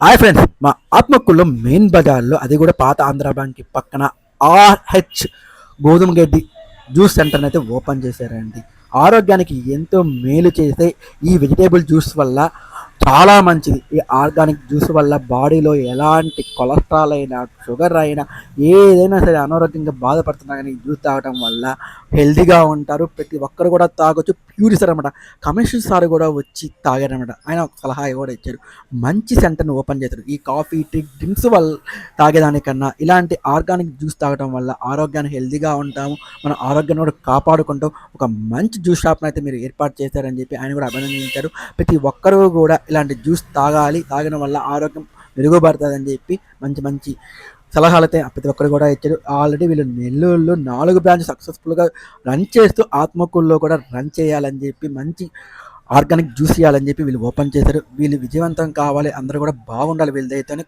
Hi friends మా ఆత్మకుల్లో main బజార్లో అది కూడా పాత ఆంధ్ర బ్యాంక్ పక్కన ఆర్హెచ్ గోధుమ గడ్డి జ్యూస్ సెంటర్ని అయితే ఓపెన్ చేశారండి. ఆరోగ్యానికి ఎంతో మేలు చేసే ఈ వెజిటేబుల్ జ్యూస్ వల్ల చాలా మంచిది. ఈ ఆర్గానిక్ జ్యూస్ వల్ల బాడీలో ఎలాంటి కొలెస్ట్రాల్ అయినా షుగర్ అయినా ఏదైనా సరే అనారోగ్యంగా బాధపడుతున్నా కానీ జ్యూస్ తాగడం వల్ల హెల్తీగా ఉంటారు. ప్రతి ఒక్కరు కూడా తాగొచ్చు. ప్యూరిసర్ అనమాట కమిషన్ సార్ కూడా వచ్చి తాగారనమాట ఆయన ఒక సలహా కూడా ఇచ్చారు. మంచి సెంటర్ని ఓపెన్ చేశారు. ఈ కాఫీ టీ డ్రింక్స్ వల్ల తాగేదానికన్నా ఇలాంటి ఆర్గానిక్ జ్యూస్ తాగడం వల్ల ఆరోగ్యాన్ని హెల్తీగా ఉంటాము. మన ఆరోగ్యాన్ని కూడా కాపాడుకుంటాం. ఒక మంచి జ్యూస్ షాప్ని అయితే మీరు ఏర్పాటు చేశారని చెప్పి ఆయన కూడా అభినందించారు. ప్రతి ఒక్కరూ కూడా ఇలాంటి జ్యూస్ తాగాలి తాగడం వల్ల ఆరోగ్యం మెరుగుపడుతుందని చెప్పి మంచి మంచి సలహాలతో ప్రతి ఒక్కరు కూడా ఇచ్చారు. ఆల్రెడీ వీళ్ళు నెల్లూరులో నాలుగు బ్రాంచ్ సక్సెస్ఫుల్గా రన్ చేస్తూ ఆత్మకూరులో కూడా రన్ చేయాలని చెప్పి మంచి ఆర్గానిక్ జ్యూస్ చేయాలని చెప్పి వీళ్ళు ఓపెన్ చేశారు. వీళ్ళు విజయవంతం కావాలి అందరూ కూడా బాగుండాలి వీళ్ళదైతేనే